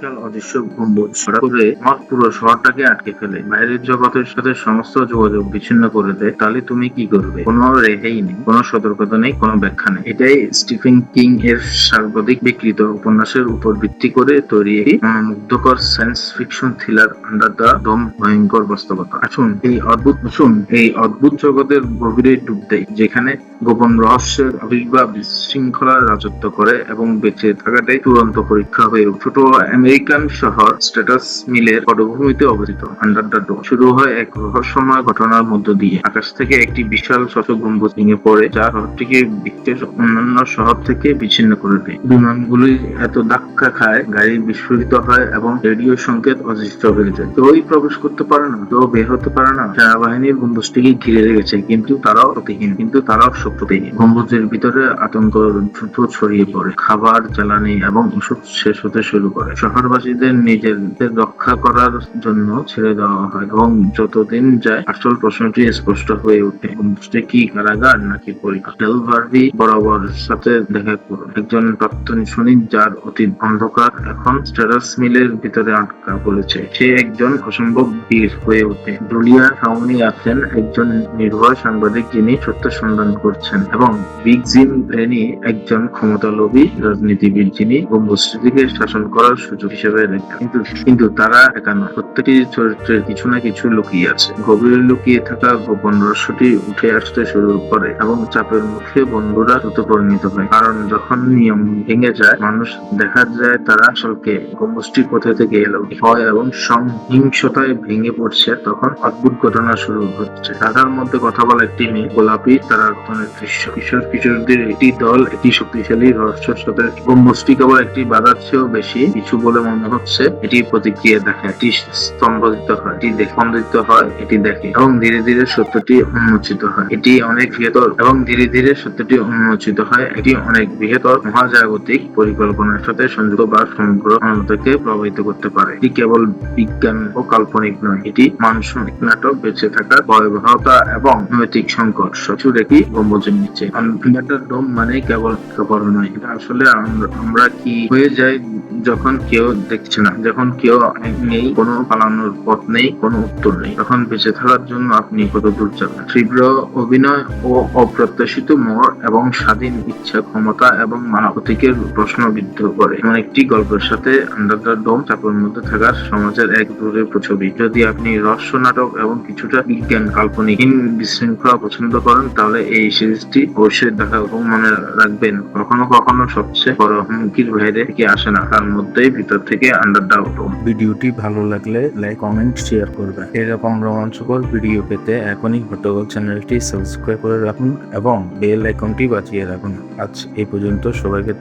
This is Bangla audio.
বিশাল অদৃশ্য গম্বুজ হঠাৎ করে আমার পুরো শহরটাকে আটকে ফেলে। বাইরের জগতের সাথে সমস্ত যোগাযোগ বিচ্ছিন্ন করে দেয়। তাহলে তুমি কি করবে? কোনো রেহাই নেই, কোনো সতর্কতা নেই, কোনো ব্যাখ্যা নেই। এটাই স্টিফেন কিং এর সর্বাধিক বিকৃত উপন্যাসের উপর ভিত্তি করে তৈরি একটি মনোমুগ্ধকর science fiction thriller under the dome ভয়ঙ্কর বাস্তবতা। আসুন, এই অদ্ভুত, আসুন, এই অদ্ভুত জগতের গভীরে ডুব দেয় যেখানে গোপন রহস্যের আবির্ভাব বিশৃঙ্খলা রাজত্ব করে এবং বেঁচে থাকাটাই চূড়ান্ত পরীক্ষা হয়ে ছোট আমেরিকান শহর স্ট্যাটাস মিলের পটভূমিতে অবস্থিত। আন্ডার দ্য ডোম শুরু হয় এক রহস্যময় ঘটনার মধ্য দিয়ে। আকাশ থেকে একটি বিশাল শত ভেঙে পড়ে, যা শহরটিকে বিশ্বের অন্যান্য শহর থেকে বিচ্ছিন্ন করে দেয়। বিমানগুলি এত ধাক্কা খায়, গাড়ি বিস্ফোরিত হয় এবং রেডিও সংকেত অদৃশ্য হয়ে যায়। কেউই প্রবেশ করতে পারে না, কেউ বের হতে পারে না। সেনাবাহিনীর গম্বুজটিকে ঘিরে রেখেছে, কিন্তু তারাও প্রতিহীন কিন্তু তারাও শক্তিহীন গম্বুজের ভিতরে আতঙ্ক দ্রুত ছড়িয়ে পড়ে। খাবার, জ্বালানি এবং ওষুধ শেষ হতে শুরু করে। শহরবাসীদের নিজেদের রক্ষা করার জন্য ছেড়ে দেওয়া হয় এবং যতদিন যায়, আসল প্রশ্নটি স্পষ্ট হয়ে ওঠে। গম্বুজটি কি কারাগার নাকি পরীক্ষা বরাবর সাথে দেখা করুন। একজন প্রাক্তন সৈনিক যার অতীত অন্ধকার এখন স্ট্যাটাস মিলের ভিতরে আটকা পড়েছে। সে একজন অসম্ভব বীর হয়ে ওঠে। জুলিয়া সাউনি আছেন একজন নির্ভয় সাংবাদিক যিনি সত্য সন্ধান করছেন। এবং বিগ জিম রেনি একজন ক্ষমতালোভী রাজনীতিবিদ যিনি গম্বুজটিকে শাসন করার সুযোগ হিসেবে দেখেন। কিন্তু কিন্তু তারা একা নয়। প্রত্যেকটি চরিত্রের কিছু না কিছু লুকিয়ে আছে। গভীরে লুকিয়ে থাকা গোপন রহস্যটি উঠে আসতে শুরু করে এবং চাপের মুখে বন্ধুরা দ্রুত পরিণত হয়। কারণ যখন নিয়ম ভেঙে যায়, মানুষ দেখা যায় তারা আসলকে গম্বুজটি কোথা থেকে এলো। ভয় এবং সংহিংসতায় ভেঙে পড়ছে, তখন অদ্ভুত ঘটনা শুরু হচ্ছে। তাদের মধ্যে কথা বলা একটি মেয়ে গোলাপি তারা দৃশ্য কিশোর কিশোরদের একটি দল, একটি শক্তিশালী রহস্যের সাথে গম্বুজটি কেবল একটি বাধার চেয়েও বেশি, কিছু বলে মনে হচ্ছে। এটি প্রতিক্রিয়া দেখে, এটি স্তম্ভিত হয়, এটি দেখে স্পন্দিত হয়, এটি দেখে এবং ধীরে ধীরে সত্যটি উন্মোচিত হয়। এটি অনেক বৃহত্তর এবং ধীরে ধীরে সত্যটি উন্মোচিত হয়। এটি অনেক বৃহত্তর মহাজাগতিক পরিকল্পনার সাথে সংযুক্ত বা সমগ্র মানবতাকে প্রভাবিত করতে পারে। এটি কেবল বিজ্ঞান ও কাল্পনিক নয়, এটি মানসিক নাটক বেঁচে থাকার ভয়াবহতা এবং নৈতিক সংকট। সচুর একটি গম্বুজের নিচে। নিচ্ছে ডোম মানে কেবল নয় এটা আসলে আমরা- কি হয়ে যাই যখন কেউ দেখছে না, যখন কেউ নেই, কোনো পালানোর পথ নেই, কোনো উত্তর নেই, তখন বেঁচে থাকার জন্য আপনি কত দূর যাবেন? তীব্র অভিনয় ও অপ্রত্যাশিত মোড় এবং স্বাধীন ইচ্ছা, ক্ষমতা এবং মানবতিকের প্রশ্নবিদ্ধ করে। এমন একটি গল্পের সাথে আন্ডার দ্য ডোম চাপের মধ্যে থাকার সমাজের এক দূরের ছবি যদি আপনি রহস্য নাটক এবং কিছুটা বিজ্ঞান, কাল্পনিক বিশৃঙ্খলা পছন্দ করেন, তাহলে এই সিরিজটি অবশ্যই দেখা এবং মনে রাখবেন, কখনো কখনো সবচেয়ে বড় হুমকির বাইরে থেকে আসে না তার মধ্যেই ভিতর থেকে আন্ডার ডোম ভিডিওটি ভালো লাগলে লাইক, কমেন্ট শেয়ার করবেন। এরকম রোমাঞ্চকর ভিডিও পেতে এখনই ঘটগল চ্যানেলটি সাবস্ক্রাইব করে রাখুন এবং বেল আইকনটি বাজিয়ে রাখুন। আজ এই পর্যন্ত সবাইকে